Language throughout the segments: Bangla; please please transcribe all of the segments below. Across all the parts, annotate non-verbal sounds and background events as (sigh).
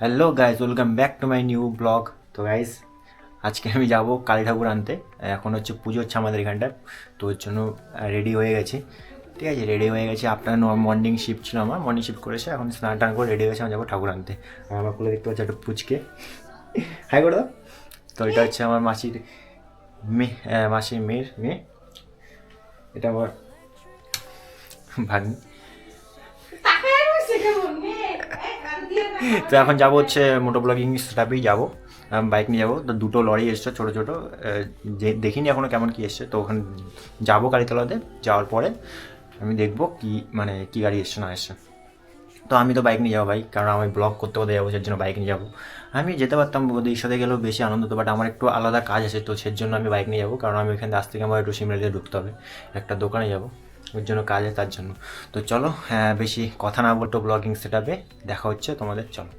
Hello guys welcome back to my new vlog তো গাইজ আজকে আমি যাব কালী ঠাকুর আনতে। এখন হচ্ছে পুজো হচ্ছে আমাদের এখানটায়। তো ওর জন্য রেডি হয়ে গেছি। ঠিক আছে রেডি হয়ে গেছি। আপনার মর্নিং শিফট ছিল আমার। মর্নিং শিফট করেছে, এখন স্নান টান করে রেডি হয়েছে আমি যাব ঠাকুর আনতে। আর আমার খুলে দেখতে পাচ্ছি একটা পুচকে। হাই করে তো, এটা হচ্ছে আমার মাসির মেয়ে মাসির মেয়ের মেয়ে। এটা আমার ভাগ্নি। তো এখন যাব হচ্ছে মোটো ব্লগিং স্টাফেই যাব। বাইক নিয়ে যাব। তো দুটো লরি এসছে ছোটো ছোটো। যে দেখিনি এখনও কেমন কী এসছে, তো ওখানে যাব কালীতলাতে। যাওয়ার পরে আমি দেখব কি মানে কী গাড়ি এসছে, না এসছে। তো আমি তো বাইক নিয়ে যাব ভাই, কারণ আমি ব্লগ করতে করতে যাব, সেই জন্য বাইক নিয়ে যাব। আমি যেতে পারতাম, ওদের সাথে গেলেও বেশি আনন্দ হতো বাট আমার একটু আলাদা কাজ আছে, তো সেই জন্য আমি বাইক নিয়ে যাব, কারণ আমি এখানে আসতে থেকে আমার একটু সিমলাতে ঢুকতে হবে। একটা দোকানে যাব। ওর জন্য কাজ তার জন্য। তো চলো হ্যাঁ বেশি কথা না বলতো ব্লগিং সেটাপে দেখা হচ্ছে তোমাদের, চলো।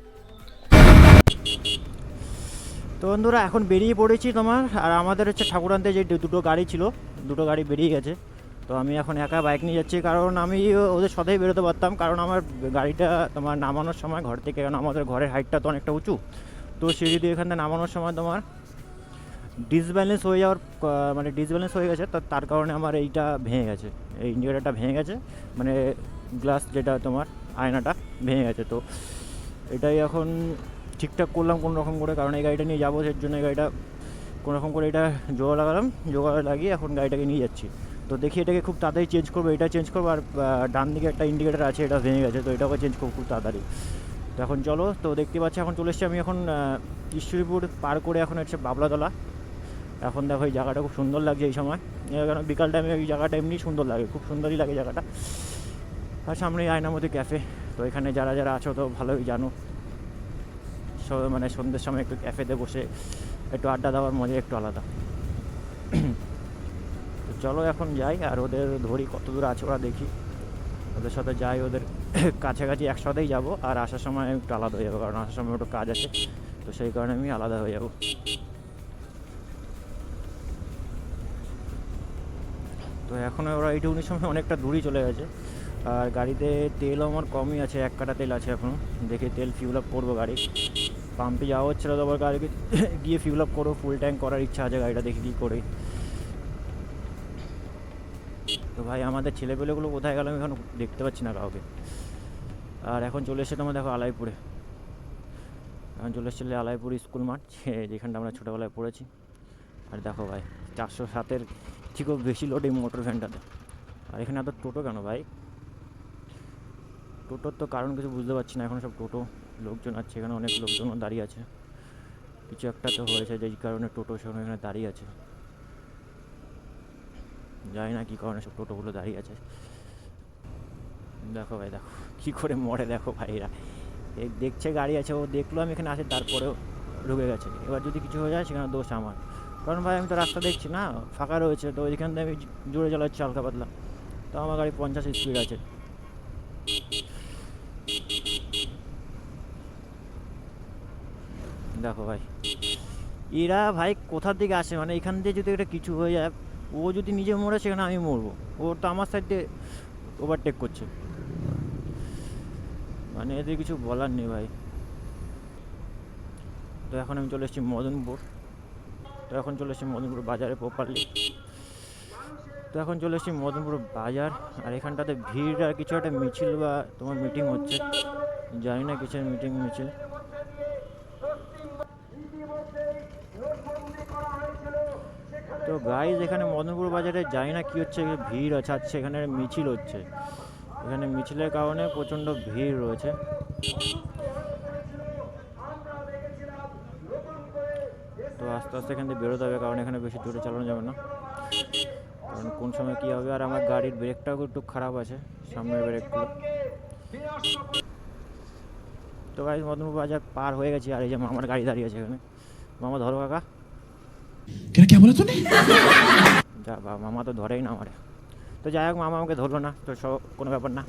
তো বন্ধুরা, এখন বেরিয়ে পড়েছি তোমার, আর আমাদের হচ্ছে ঠাকুর আনতে যে দুটো গাড়ি ছিল, দুটো গাড়ি বেরিয়ে গেছে। তো আমি এখন একা বাইক নিয়ে যাচ্ছি, কারণ আমি ওদের সাথেই বেরোতে পারতাম, কারণ আমার গাড়িটা তোমার নামানোর সময় ঘর থেকে, কারণ আমাদের ঘরের হাইটটা তো অনেকটা উঁচু। তো সিঁড়ি দিয়ে এখান নামানোর সময় তোমার ডিসব্যালেন্স হয়ে যাওয়ার মানে ডিসব্যালেন্স হয়ে গেছে, তা- তার কারণে আমার এইটা ভেঙে গেছে। এই ইন্ডিকেটারটা ভেঙে গেছে মানে গ্লাস যেটা তোমার, আয়নাটা ভেঙে গেছে। তো এটাই এখন ঠিকঠাক করলাম কোনো রকম করে, কারণ এই গাড়িটা নিয়ে যাব, সেই জন্য এই গাড়িটা কোনো রকম করে এটা জোগাড় লাগালাম, জোগাড় লাগিয়ে এখন গাড়িটাকে নিয়ে যাচ্ছি। তো দেখি এটাকে খুব তাড়াতাড়ি চেঞ্জ করব, এটা চেঞ্জ করব, আর ডান দিকে একটা ইন্ডিকেটার আছে, এটা ভেঙে গেছে, তো এটাকে চেঞ্জ করব খুব তাড়াতাড়ি। তো এখন চলো, তো দেখতে পাচ্ছি, এখন চলে এসেছি আমি এখন ঈশ্বরীপুর পার করে এখন হচ্ছে বাবলাতলা। এখন দেখো এই জায়গাটা খুব সুন্দর লাগছে এই সময়। কারণ বিকাল টাইমে এই জায়গাটা এমনি সুন্দর লাগে, খুব সুন্দরই লাগে জায়গাটা। আর সামনে আয়নামতি ক্যাফে তো এখানে যারা যারা আছো তো ভালোই জানো। মানে সন্ধ্যের সময় একটু ক্যাফেতে বসে একটু আড্ডা দেওয়ার মজা একটু আলাদা। তো চলো এখন যাই, আর ওদের ধরি কত দূর আছে ওরা দেখি। ওদের সাথে যাই, ওদের কাছাকাছি একসাথেই যাব, আর আসার সময় একটু আলাদা হয়ে যাব, কারণ আসার সময় একটু কাজ আছে, তো সেই কারণে আমি আলাদা হয়ে যাব। এখন ওরা এইটুকুনির সময় অনেকটা দূরই চলে গেছে। আর গাড়িতে তেলও আমার কমই আছে, এক কাটা তেল আছে এখনও দেখে তেল ফিউল আপ করব গাড়ি। পাম্পে যাওয়া হচ্ছিল তো আবার গাড়িকে (laughs) গিয়ে ফিউল আপ করব ফুল ট্যাঙ্ক করার ইচ্ছা আছে গাড়িটা দেখি কী করে। তো ভাই, আমাদের ছেলেপেলেগুলো কোথায় গেল আমি এখন দেখতে পাচ্ছি না কাউকে। আর এখন চলে এসে তোমার দেখো আলাইপুরে। এখন চলে এসেছিলে আলাইপুর স্কুল মাঠ, (laughs) যেখানটা আমরা ছোটোবেলায় পড়েছি। আর দেখো ভাই, চারশো সাতের থেকেও বেশি লোড এই মোটর ভ্যানটাতে আর এখানে এত টোটো কেন ভাই? টোটোর তো কারণ কিছু বুঝতে পারছি না, এখন সব টোটো লোকজন আছে, এখানে অনেক লোকজনও দাঁড়িয়ে আছে। কিছু একটা তো হয়েছে, যেই কারণে টোটো সেখানে এখানে দাঁড়িয়ে আছে। জানি না কী কারণে সব টোটোগুলো দাঁড়িয়ে আছে। দেখো ভাই, দেখো কী করে মরে দেখো ভাইরা। এই দেখছে গাড়ি আছে, ও দেখল আমি এখানে আসে, তারপরেও ঢুকে গেছে। এবার যদি কিছু হয়ে যায়, সেখানে দোষ আমার। কারণ ভাই আমি তো রাস্তা দেখছি না, ফাঁকা রয়েছে, তো ওইখান থেকে আমি জোরে চালাচ্ছি হালকা পাতলা। তো আমার গাড়ি পঞ্চাশ স্পিড আছে। দেখো ভাই, এরা ভাই কোথার দিকে আসে? মানে এখান দিয়ে যদি এটা কিছু হয়ে যায়, ও যদি নিজে মরে, সেখানে আমি মরবো। ও তো আমার সাইড দিয়ে ওভারটেক করছে। মানে এদের কিছু বলার নেই ভাই। তো এখন আমি চলে এসেছি মদনপুর। তো এখন চলে এসেছি মদনপুর বাজারে প্রপারলি তো এখন চলে এসেছি মদনপুর বাজার, আর এখানটাতে ভিড় আর কিছু একটা মিছিল বা তোমার মিটিং হচ্ছে। জানি না কিছু মিটিং মিছিল। তো গাইজ এখানে মদনপুর বাজারে জানি না কি হচ্ছে, ভিড় আছে আচ্ছা এখানে মিছিল হচ্ছে। এখানে মিছিলের কারণে প্রচণ্ড ভিড় রয়েছে। আস্তে আস্তে এখান থেকে বেরোতে হবে কারণ এখানে বেশি দূরে চালানো যাবে না। কারণ কোন সময় কী হবে আর আমার গাড়ির ব্রেকটাও একটু খারাপ আছে সামনের ব্রেকগুলো। তো গাড়ি মদনপুর বাজার পার হয়ে গেছি আর এই যে মামার গাড়ি দাঁড়িয়ে আছে এখানে। মামা ধরো কাকা। যা বা মামা তো ধরেই না আমারে। তো যাই হোক মামা আমাকে ধরলো না তো সব কোনো ব্যাপার না।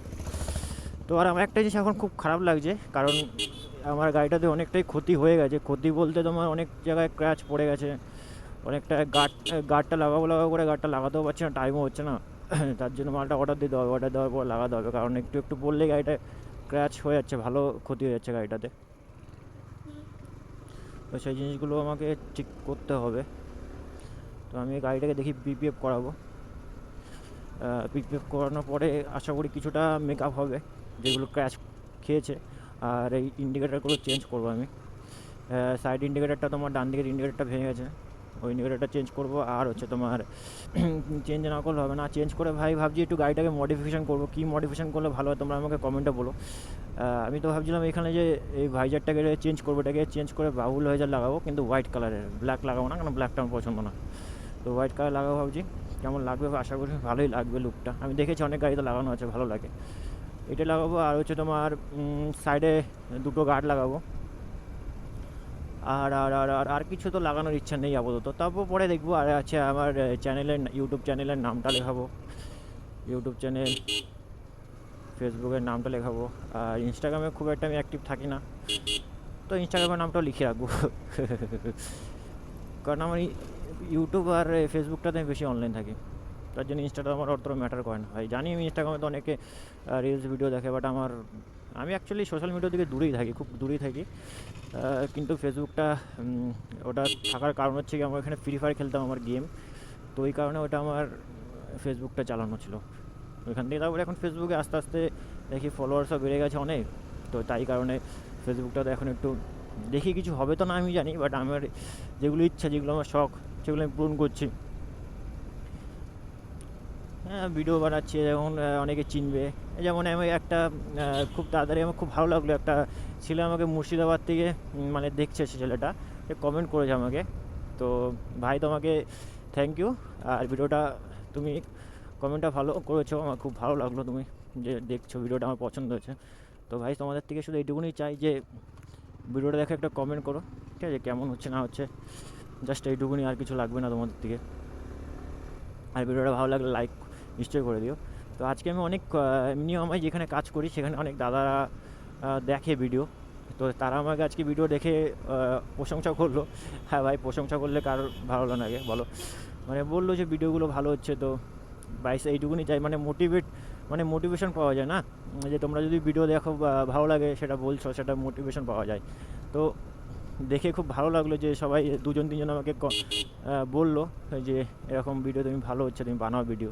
তো আর আমার একটা জিনিস এখন খুব খারাপ লাগছে কারণ আমার গাড়িটাতে অনেকটাই ক্ষতি হয়ে গেছে। ক্ষতি বলতে তোমার অনেক জায়গায় ক্র্যাচ পড়ে গেছে। অনেকটা গার্ড গার্ডটা লাগাবো লাগাবো করে গার্ডটা লাগাতেও পারছি না টাইমও হচ্ছে না। (clears throat) তার জন্য মালটা অর্ডার দিতে হবে অর্ডার দেওয়ার পর লাগাতে হবে। কারণ একটু একটু পড়লেই গাড়িটা ক্র্যাচ হয়ে যাচ্ছে, ভালো ক্ষতি হয়ে যাচ্ছে গাড়িটাতে। তো সেই জিনিসগুলো আমাকে ঠিক করতে হবে। তো আমি গাড়িটাকে দেখি পিপিএফ করাবো। পিপিএফ করানোর পরে আশা করি কিছুটা মেকআপ হবে, যেগুলো ক্র্যাশ খেয়েছে। আর এই ইন্ডিকেটারগুলো চেঞ্জ করব আমি। সাইড ইন্ডিকেটারটা তোমার ডান দিকের ইন্ডিকেটারটা ভেঙে গেছে। ওই ইন্ডিকেটারটা চেঞ্জ করব, আর হচ্ছে তোমার (clears throat) চেঞ্জ না করলে হবে না। চেঞ্জ করে ভাই ভাবছি একটু গাড়িটাকে মডিফিকেশান করব। কী মডিফিকেশান করলে ভালো হয় তোমরা আমাকে কমেন্টে বলো। আমি তো ভাবছিলাম এখানে যে এই ভাইজারটাকে চেঞ্জ করব, এটাকে চেঞ্জ করে বাবুল ভাইজার লাগাবো, কিন্তু হোয়াইট কালারের ব্ল্যাক লাগাবো না, কারণ ব্ল্যাকটা আমার পছন্দ না। তো হোয়াইট কালার লাগাবো ভাবছি। কেমন লাগবে? আশা করি ভালোই লাগবে লুকটা আমি দেখেছি অনেক গাড়িতে লাগানো আছে, ভালো লাগে। এটা লাগাবো আর হচ্ছে তোমার সাইডে দুটো গার্ড লাগাবো। আর আর আর আর আর কিছু তো লাগানোর ইচ্ছা নেই আপাতত। তারপর পরে দেখব আর আছে আমার চ্যানেলের ইউটিউব চ্যানেলের নামটা লেখাবো। ইউটিউব চ্যানেল ফেসবুকের নামটা লেখাবো। আর ইনস্টাগ্রামে খুব একটা আমি অ্যাক্টিভ থাকি না। তো ইনস্টাগ্রামের নামটাও লিখে রাখব। (laughs) কারণ আমার ইউটিউব আর ফেসবুকটাতে আমি বেশি অনলাইন থাকি। তার জন্য ইনস্টাগ্রাম আমার অতটা ম্যাটার করে না। ভাই, জানি আমি ইনস্টাগ্রামে তো অনেকে রিলস ভিডিও দেখে বাট আমার, আমি অ্যাকচুয়ালি সোশ্যাল মিডিয়া থেকে দূরেই থাকি, খুব দূরেই থাকি। কিন্তু ফেসবুকটা ওটা থাকার কারণ হচ্ছে কি, আমার এখানে ফ্রি ফায়ার খেলতাম আমার গেম তো ওই কারণে ওটা আমার ফেসবুকটা চালানো ছিল। ওইখান থেকে তারপরে এখন ফেসবুকে আস্তে আস্তে দেখি ফলোয়ার্সও বেড়ে গেছে অনেক। তো তাই কারণে ফেসবুকটা তো এখন একটু দেখি, কিছু হবে তো না, আমি জানি বাট আমার যেগুলো ইচ্ছা, যেগুলো আমার শখ, সেগুলো আমি পূরণ করছি। হ্যাঁ ভিডিও বানাচ্ছি, যেমন অনেকে চিনবে। যেমন আমি একটা খুব তাড়াতাড়ি আমার খুব ভালো লাগল। একটা ছেলে আমাকে মুর্শিদাবাদ থেকে মানে দেখছে সে ছেলেটা। কমেন্ট করেছে আমাকে। তো ভাই তোমাকে থ্যাংক ইউ আর ভিডিওটা তুমি কমেন্টটা ভালো করেছ, আমার খুব ভালো লাগল তুমি যে দেখছ, ভিডিওটা আমার পছন্দ হয়েছে। তো ভাই তোমাদের থেকে শুধু এইটুকুনি চাই যে ভিডিওটা দেখে একটা কমেন্ট করো, ঠিক আছে? কেমন হচ্ছে, না হচ্ছে জাস্ট এইটুকুনি আর কিছু লাগবে না তোমাদের থেকে। আর ভিডিওটা ভালো লাগলে লাইক নিশ্চয়ই করে দিও। তো আজকে আমি অনেক আহ, এমনিও আমি যেখানে কাজ করি সেখানে অনেক দাদারা দেখে ভিডিও তো তারা আমাকে আজকে ভিডিও দেখে প্রশংসা করল। হ্যাঁ ভাই প্রশংসা করলে কার ভালো লাগে বলো। মানে বলল যে ভিডিওগুলো ভালো হচ্ছে তো। বাইস এইটুকুনি চাই মানে মোটিভেট মানে মোটিভেশন পাওয়া যায় না? যে তোমরা যদি ভিডিও দেখো ভালো লাগে সেটা বলছো সেটা মোটিভেশন পাওয়া যায়। তো দেখে খুব ভালো লাগল যে সবাই দুজন তিনজন আমাকে বলল যে এরকম ভিডিও তুমি ভালো হচ্ছে তুমি বানাও ভিডিও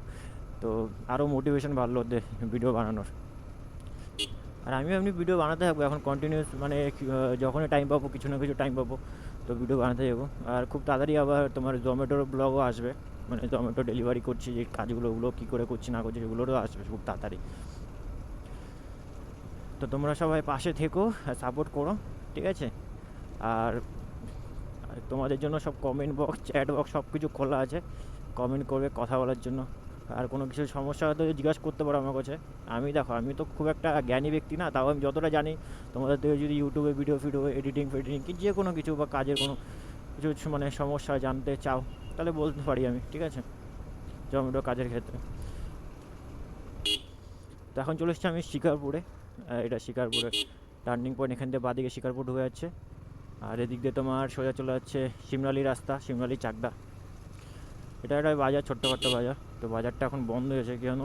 তো আরও মোটিভেশন বাড়লো ওদের ভিডিও বানানোর। আর আমিও এমনি ভিডিও বানাতে থাকব, এখন কন্টিনিউস মানে যখনই টাইম পাবো, কিছু না কিছু টাইম পাবো, তো ভিডিও বানাতে যাব। আর খুব তাড়াতাড়ি আবার তোমার জোম্যাটোর ব্লগও আসবে মানে জোম্যাটো ডেলিভারি করছি, যে কাজগুলো, ওগুলো কী করে করছি, না করছি, সেগুলোরও আসবে খুব তাড়াতাড়ি। তো তোমরা সবাই পাশে থেকো সাপোর্ট করো, ঠিক আছে? আর তোমাদের জন্য সব কমেন্ট বক্স চ্যাট বক্স সব কিছু খোলা আছে কমেন্ট করবে, কথা বলার জন্য। আর কোনো কিছু সমস্যা হয়তো জিজ্ঞাসা করতে পারো আমার কাছে। আমি দেখো, আমি তো খুব একটা জ্ঞানী ব্যক্তি না, তাও আমি যতটা জানি তোমাদের থেকে যদি ইউটিউবে ভিডিও ফিডিও এডিটিং ফেডিটিং কি যে কোনো কিছু বা কাজের কোনো কিছু মানে সমস্যা জানতে চাও, তাহলে বলতে পারি আমি, ঠিক আছে? জমেটো কাজের ক্ষেত্রে। তো এখন চলে এসেছি আমি শিকারপুরে এটা শিকারপুরে টার্নিং পয়েন্ট এখান থেকে বাদিকে শিকারপুর ঢুকে যাচ্ছে। আর এদিক দিয়ে তোমার সোজা চলে যাচ্ছে সিমরালি রাস্তা সিমরালি চাকদা। এটা একটা বাজার ছোট্টখাট্ট বাজার। তো বাজারটা এখন বন্ধ হয়েছে, কেন?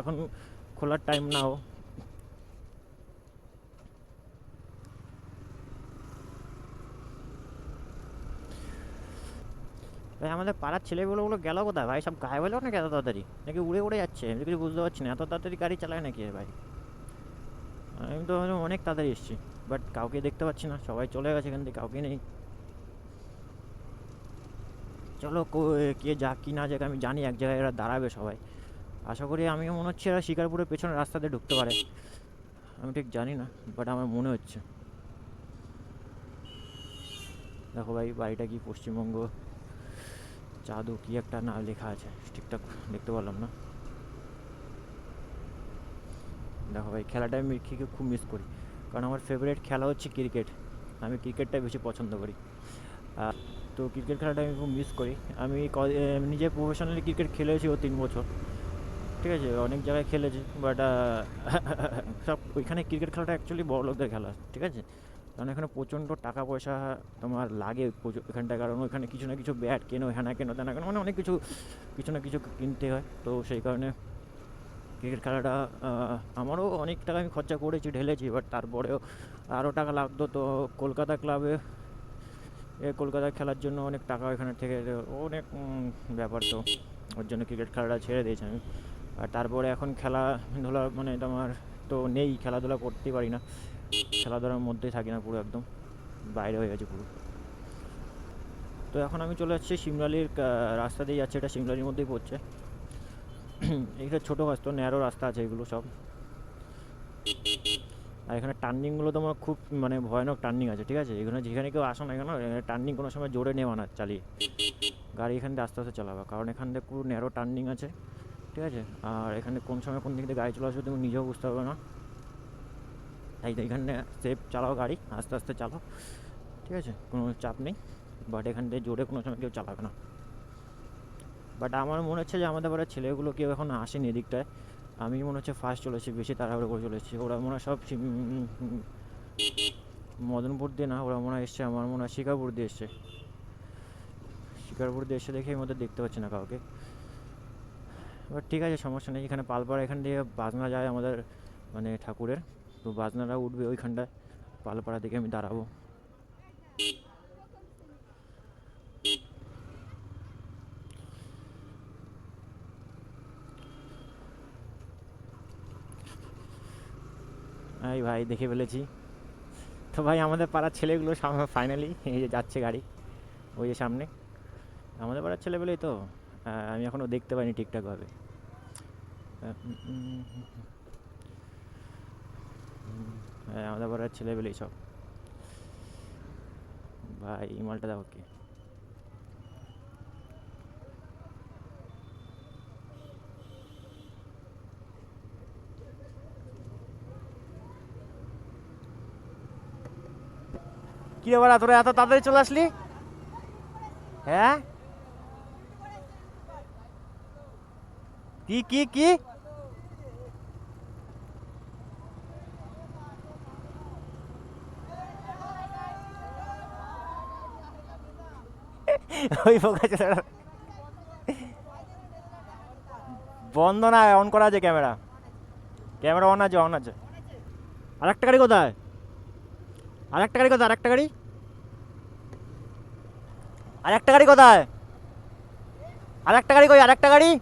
এখন খোলার টাইম নাও ভাই, আমাদের পাড়ার ছেলেগুলোগুলো গেল কোথায়? ভাই, সব গায়ে হলো নাকি এত তাড়াতাড়ি? নাকি উড়ে উড়ে যাচ্ছে? আমি কিছু বুঝতে পারছি না। এত তাড়াতাড়ি গাড়ি চালায় নাকি ভাই? আমি তো অনেক তাড়াতাড়ি এসেছি বাট কাউকে দেখতে পাচ্ছি না। সবাই চলে গেছে এখান থেকে, কাউকে নেই। চলো কে যাক কি না যাক, আমি জানি এক জায়গায় এরা দাঁড়াবে সবাই। আশা করি আমিও মনে হচ্ছে এরা শিকারপুরের পেছনে রাস্তাতে ঢুকতে পারে। আমি ঠিক জানি না বাট আমার মনে হচ্ছে। দেখো ভাই, বাড়িটা কি পশ্চিমবঙ্গ? চাঁদু কি একটা না লেখা আছে, ঠিকঠাক দেখতে পারলাম না। দেখো ভাই, খেলাটা আমি ক্রিকেট খুব মিস করি, কারণ আমার ফেভারিট খেলা হচ্ছে ক্রিকেট আমি ক্রিকেটটাই বেশি পছন্দ করি। তো ক্রিকেট খেলাটা আমি খুব মিস করি। আমি নিজে প্রফেশনালি ক্রিকেট খেলেছি ও তিন বছর। ঠিক আছে? অনেক জায়গায় খেলেছি বাট (laughs) সব ওইখানে ক্রিকেট খেলাটা অ্যাকচুয়ালি বড় লোকদের খেলা, ঠিক আছে? কারণ এখানে প্রচণ্ড টাকা পয়সা তোমার লাগে এখানটা কারণ ওইখানে কিছু না কিছু ব্যাট কেনো, হ্যানা কেনো, তেনা কেনো মানে অনেক কিছু কিছু না কিছু কিনতে হয়। তো সেই কারণে ক্রিকেট খেলাটা আমারও অনেক টাকা আমি খরচা করেছি, ঢেলেছি বাট তারপরেও আরও টাকা লাগতো তো কলকাতা ক্লাবে কলকাতায় খেলার জন্য অনেক টাকা এখানে থেকে অনেক ব্যাপার তো। ওর জন্য ক্রিকেট খেলাটা ছেড়ে দিয়েছি আমি। আর তারপরে এখন খেলাধুলা মানে তোমার তো নেই, খেলাধুলা করতেই পারি না। খেলাধুলার মধ্যেই থাকি না পুরো একদম। বাইরে হয়ে গেছে পুরো। তো এখন আমি চলে যাচ্ছি শিমলালির রাস্তা দিয়ে যাচ্ছে। এটা সিমলালির মধ্যেই পড়ছে। এইটা ছোটো রাস্তা ন্যারো রাস্তা আছে এগুলো সব। আর এখানে টার্নিংগুলো তোমার খুব মানে ভয়ানক টার্নিং আছে, ঠিক আছে? এখানে যেখানে কেউ আসো না এখানে টার্নিং কোনো সময় জোরে নেওয়া না, চালিয়ে। গাড়ি এখান থেকে আস্তে আস্তে চালাবে, কারণ এখান থেকে পুরো ন্যারো টার্নিং আছে, ঠিক আছে? আর এখানে কোন সময় কোন দিক দিয়ে গাড়ি চলে আসবে তুমি নিজেও বুঝতে পারবে না। তাই তো এখানে সেফ চালাও গাড়ি, আস্তে আস্তে চালাও, ঠিক আছে? কোনো চাপ নেই বাট এখান থেকে জোরে কোনো সময় কেউ চালাবে না। বাট আমার মনে হচ্ছে যে আমাদের বাড়ির ছেলেগুলো কেউ এখন আসেনি এদিকটায়। আমি মনে হচ্ছে ফার্স্ট চলেছি, বেশি তাড়াহুড়ো করে চলে এসেছি ওরা মনে হয় সব মদনপুর দিয়ে না, ওরা মনে হয় এসছে আমার, মনে হয় শিকারপুর দিয়ে এসছে। শিকারপুর দিয়ে এসে দেখে এই মধ্যে দেখতে পাচ্ছি না কাউকে। এবার ঠিক আছে, সমস্যা নেই, এখানে পালপাড়া, এখান দিয়ে বাজনা যায় আমাদের মানে ঠাকুরের। তো বাজনারা উঠবে ওইখানটায়, পালপাড়া দিকে আমি দাঁড়াবো। এই ভাই, দেখে ফেলেছি। তো ভাই, আমাদের পাড়ার ছেলেগুলো ফাইনালি এই যে যাচ্ছে গাড়ি, ওই যে সামনে। আমাদের পাড়ার ছেলেবেলেই তো আমি এখনও দেখতে পাইনি ঠিকঠাকভাবে হ্যাঁ আমাদের পাড়ার ছেলেবেলেই সব। ভাই মালটা দেখো কি। কি রে বাড়া তোরা এত তাড়াতাড়ি চলে আসলি? হ্যাঁ? কি কি কি? (laughs) ওই বন্ধ না, অন করা আছে ক্যামেরা। ক্যামেরা অন আছে অন আছে। আর একটা গাড়ি কোথায়? আরেকটা গাড়ি কোথায়? আরেকটা গাড়ি? আরেকটা গাড়ি কোথায়? আরেকটা গাড়ি কই? আরেকটা গাড়ি?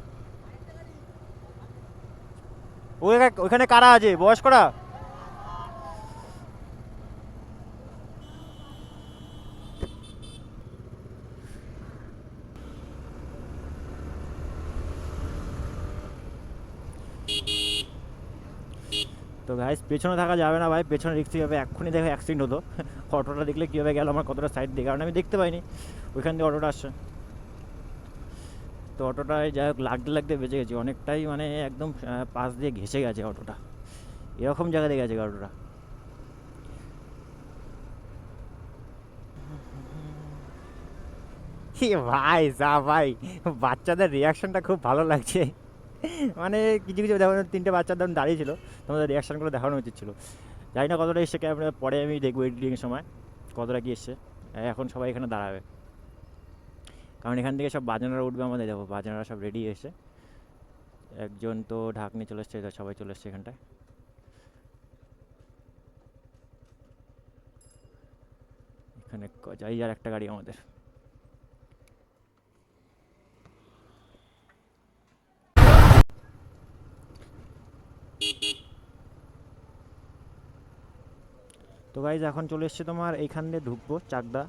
ওই- ওইখানে কারা আছে? বয়স্করা? তো গাইস পেছনে থাকা যাবে না ভাই, পেছনে রিক্সি হবে। এক্ষুনি দেখো অ্যাক্সিডেন্ট হতো অটোটা দেখলে কীভাবে গেল আমার কতটা সাইড দিয়ে। কারণ আমি দেখতে পাইনি। ওইখান দিয়ে অটোটা আসছে। তো অটোটায় যাই হোক, লাগতে লাগতে বেঁচে গেছি। অনেকটাই মানে একদম পাশ দিয়ে ঘেসে গেছে অটোটা। এরকম জায়গা দিয়ে গেছে অটোটা। (laughs) ভাই, যা ভাই। বাচ্চাদের রিয়াকশনটা খুব ভালো লাগছে। মানে কিছু কিছু যেমন তিনটে বাচ্চার ধরুন দাঁড়িয়ে ছিল। তোমাদের রিয়াকশানগুলো দেখানো উচিত ছিল। জানি না কতটা এসছে, ক্যামেরা পরে আমি দেখব এডিটিংয়ের সময়, কতটা কি এসছে। এখন সবাই এখানে দাঁড়াবে। কারণ এখান থেকে সব বাজনারা উঠবে আমাদের, দেখো, বাজনারা সব রেডি এসে একজন তো ঢাকনি চলে এসছে সবাই চলে এসছে এখানটায়। এখানে যাই আর একটা গাড়ি আমাদের। তো গাইজ এখন চলে এসছে তোমার এইখান দিয়ে ঢুকবো, চাকদা।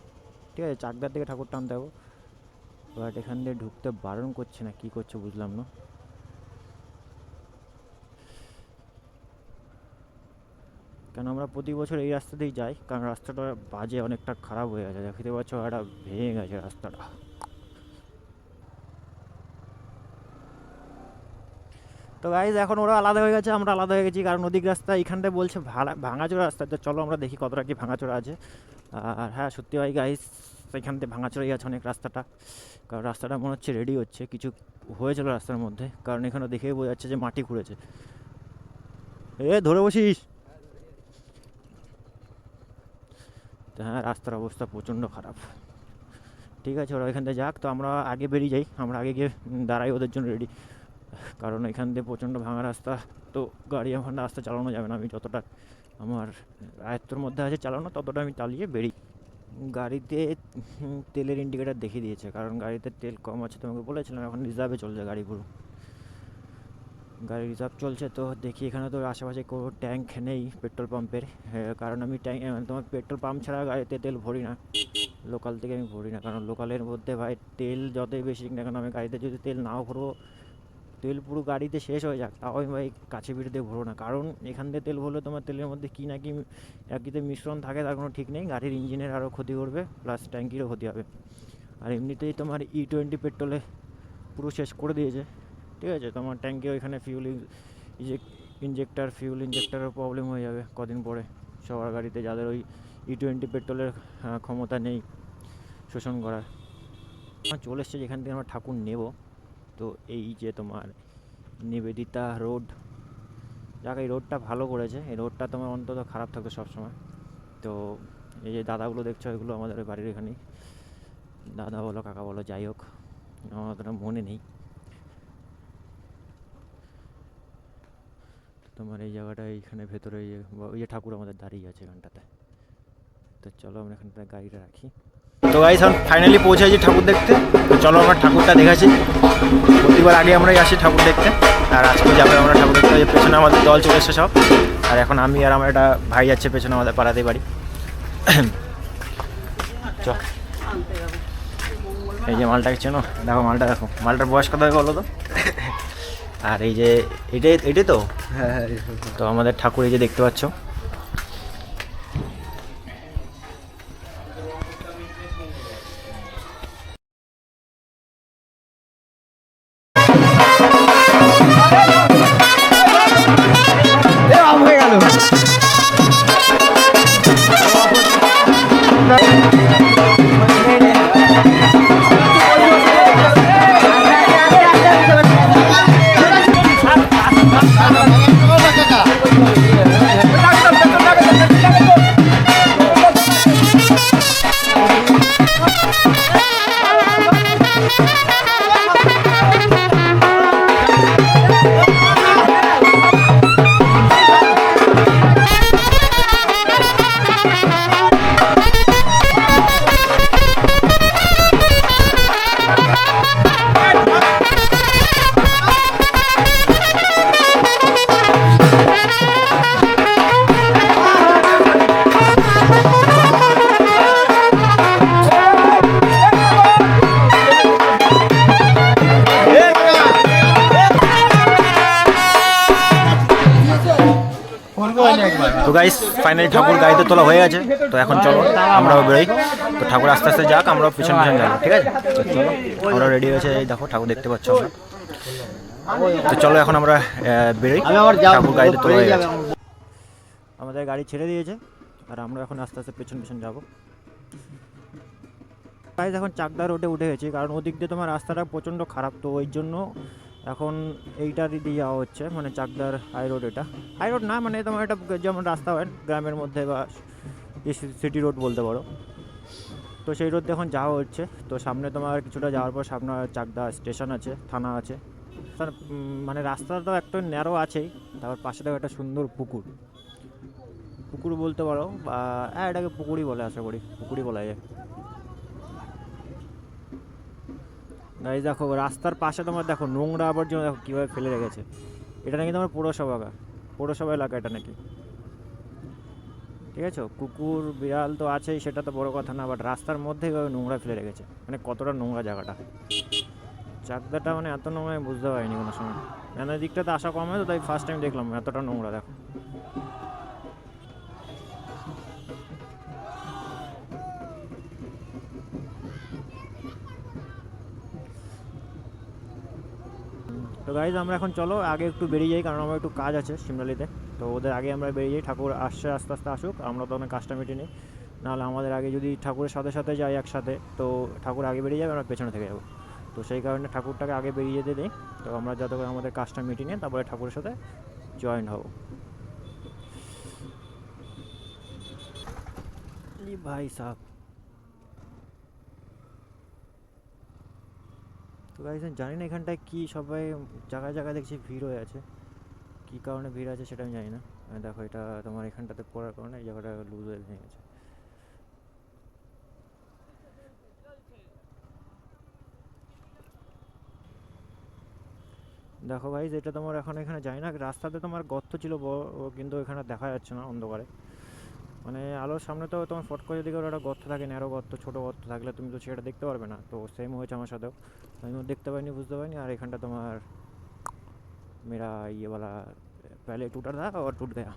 ঠিক আছে? চাকদার থেকে ঠাকুর টানতে যাব বাট এখান দিয়ে ঢুকতে বারণ করছে না, কি করছে বুঝলাম না। কেন আমরা প্রতি বছর এই রাস্তাতেই যাই, কারণ রাস্তাটা বাজে, অনেকটা খারাপ হয়ে গেছে। দেখতে পাচ্ছ, একটা ভেঙে গেছে রাস্তাটা। তো গাইজ এখন ওরা আলাদা হয়ে গেছে, আমরা আলাদা হয়ে গেছি, কারণ নদীর রাস্তা এইখানটায় বলছে ভাড়া, ভাঙাচোরা রাস্তা। তো চলো আমরা দেখি কতটা কি ভাঙাচোরা আছে। আর হ্যাঁ সত্যি ভাই গাইজ এখান থেকে ভাঙাচোরাই আছে অনেক রাস্তাটা। কারণ রাস্তাটা মনে হচ্ছে রেডি হচ্ছে, কিছু হয়েছিল রাস্তার মধ্যে। কারণ এখানে দেখেই বোঝা যাচ্ছে যে মাটি খুঁড়েছে। এ, ধরে বসিস। হ্যাঁ রাস্তার অবস্থা প্রচণ্ড খারাপ। ঠিক আছে, ওরা এখান থেকে যাক, তো আমরা আগে বেরিয়ে যাই, আমরা আগে গিয়ে দাঁড়াই ওদের জন্য রেডি কারণ এখান দিয়ে প্রচণ্ড ভাঙা রাস্তা, তো গাড়ি এখন রাস্তা চালানো যাবে না। আমি যতটা আমার আয়ত্তর মধ্যে আছে চালানো, ততটা আমি চালিয়ে বেরিয়ে গাড়িতে তেলের ইন্ডিকেটার দেখিয়ে দিয়েছে। কারণ গাড়িতে তেল কম আছে, তোমাকে বলেছিলাম, এখন রিজার্ভে চলছে গাড়িগুলো গাড়ি রিজার্ভ চলছে, তো দেখি এখানে তো আশেপাশে কোনো ট্যাঙ্ক নেই পেট্রোল পাম্পের কারণ আমি ট্যাঙ্ক তোমার পেট্রোল পাম্প ছাড়া গাড়িতে তেল ভরি না। লোকাল থেকে আমি ভরি না, কারণ লোকালের মধ্যে ভাই তেল যতই বেশি না কেন, আমি গাড়িতে যদি তেল নাও ভরবো তেল পুরো গাড়িতে শেষ হয়ে যাক, তাও ভাই কাছে দিয়ে ভরবো না। কারণ এখান থেকে তেল ভরলে তোমার তেলের মধ্যে কী না কি একইতে মিশ্রণ থাকে তার কোনো ঠিক নেই, গাড়ির ইঞ্জিনের আরও ক্ষতি করবে প্লাস ট্যাঙ্কিরও ক্ষতি হবে। আর এমনিতেই তোমার ই টোয়েন্টি পেট্রোলে পুরো শেষ করে দিয়েছে। ঠিক আছে, তোমার ট্যাঙ্কি ওইখানে ফিউল ইঞ্জেক্টার ফিউল ইঞ্জেক্টারের প্রবলেম হয়ে যাবে কদিন পরে। সবার গাড়িতে যাদের ওই ই টোয়েন্টি পেট্রোলের ক্ষমতা নেই শোষণ করার। চলে এসছে যেখান থেকে আমরা ঠাকুর নেব। তো এই যে তোমার নিবেদিতা রোড, যাক এই রোডটা ভালো করেছে। এই রোডটা তোমার অন্তত খারাপ থাকতো সবসময়। তো এই যে দাদাগুলো দেখছ, এগুলো আমাদের বাড়ির এখানেই। দাদা বলো, কাকা বলো, যাই হোক, আমার মনে নেই। তোমার এই জায়গাটা এইখানে ভেতরে ওই যে ঠাকুর আমাদের দাঁড়িয়ে আছে এখানটাতে। তো চলো আমরা এখানটা গাড়িটা রাখি। তো গাইস এখন ফাইনালি পৌঁছেছি ঠাকুর দেখতে। তো চলো আমরা ঠাকুরটা দেখাচ্ছি। প্রতিবার আগে আমরাই আসি ঠাকুর দেখতে। আর আজকে যাবে আমরা ঠাকুর দেখতে যে পেছনে আমাদের দল চলে এসছে সব। আর এখন আমি আর আমার একটা ভাই যাচ্ছে পেছনে আমাদের পাড়াতে বাড়ি। (clears throat) চ এই যে মালটাকে চেনো দেখো মালটা দেখো। মালটার বয়স কত বলো তো? (laughs) আর এই যে এটাই এটাই তো? হ্যাঁ তো আমাদের ঠাকুর এই যে দেখতে পাচ্ছ। ফাইনালি ঠাকুর গাড়িতে তোলা হয়ে গেছে তো এখন চলো আমরাও বেরোই। তো ঠাকুর আস্তে আস্তে যাক আমরাও পিছন পিছন যাব ঠিক আছে? চলো আমরা রেডি হয়েছে এই দেখো ঠাকুর দেখতে পাচ্ছ আমরা। তো চলো এখন আমরা বেরোই। ঠাকুর গাড়িতে তোলা হয়ে গেছে। আমাদের গাড়ি ছেড়ে দিয়েছে আর আমরা এখন আস্তে আস্তে পেছন পেছন যাব। তাই এখন চাকদা রোডে উঠে গেছি কারণ ওদিক দিয়ে তোমার রাস্তাটা প্রচণ্ড খারাপ তো ওই জন্য এখন এইটা দিয়ে যাওয়া হচ্ছে মানে চাকদার হাই রোড এটা। হাই রোড না মানে তোমার এটা যেমন রাস্তা হয়, গ্রামের মধ্যে বা সিটি রোড বলতে পারো। তো সেই রোড এখন যাওয়া হচ্ছে। তো সামনে তোমার কিছুটা যাওয়ার পর সামনে চাকদা স্টেশন আছে, থানা আছে। তার মানে রাস্তাটা তো একটা ন্যারো আছেই, তারপর পাশে একটা সুন্দর পুকুর। পুকুর বলতে পারো, বা হ্যাঁ এটাকে পুকুরই বলে আশা করি, পুকুরই বলা যায়। গাড়ি দেখো, রাস্তার পাশে তোমার দেখো, নোংরা আবর্জনা দেখো কীভাবে ফেলে রেখেছে। এটা নাকি তোমার পৌরসভা পৌরসভা এলাকা এটা নাকি। ঠিক আছে? কুকুর, বিড়াল তো আছেই, সেটা তো বড় কথা না বাট রাস্তার মধ্যে নোংরা ফেলে রেখেছে? মানে কতটা নোংরা জায়গাটা? চাকদাটা মানে এত নোংরা বুঝতে পারিনি কোনো সময়। কেন দিকটাতে আসা কম হয় তো তাই ফার্স্ট টাইম দেখলাম এতটা নোংরা, দেখো। তো গাইজ আমরা এখন চলো, আগে একটু বেরিয়ে যাই, কারণ আমার একটু কাজ আছে সিমরালিতে তো ওদের আগে আমরা বেরিয়ে যাই, ঠাকুর আসছে, আস্তে আস্তে আসুক, আমরা তো অনেক কাজটা মিটিয়ে নিই। নাহলে আমাদের আগে যদি ঠাকুরের সাথে সাথে যাই একসাথে, তো ঠাকুর আগে বেরিয়ে যাবে, আমরা পেছনে থেকে যাব। তো সেই কারণে ঠাকুরটাকে আগে বেরিয়ে যেতে দিই। তো আমরা যত করে আমাদের কাজটা মিটিয়ে নিয়ে তারপরে ঠাকুরের সাথে জয়েন হব। ভাই সাহ গাইজ আমি জানি না এখানটায় কী সবাই জায়গায় জায়গায় দেখছি ভিড় হয়ে আছে। কী কারণে ভিড় আছে সেটা আমি জানি না। দেখো, এটা তোমার এখানটাতে পড়ার কারণে এই জায়গাটা লুজ হয়ে ভেঙে গেছে। দেখো ভাই এটা তোমার এখন এখানে যাই না, রাস্তাতে তোমার গর্ত ছিল কিন্তু এখানে দেখা যাচ্ছে না অন্ধকারে। মানে আলোর সামনে তো তোমার ফট করে যদি একটা গর্ত থাকে ন্যারো গর্ত, ছোটো গর্ত থাকলে তুমি তো সেটা দেখতে পারবে না। তো সেম হয়েছে আমার সাথেও। আমিও দেখতে পাইনি, বুঝতে পারিনি। আর এখানটা তোমার, মেরা ইয়েওয়ালা প্যালে টুটা থা আবার টুট দেয়া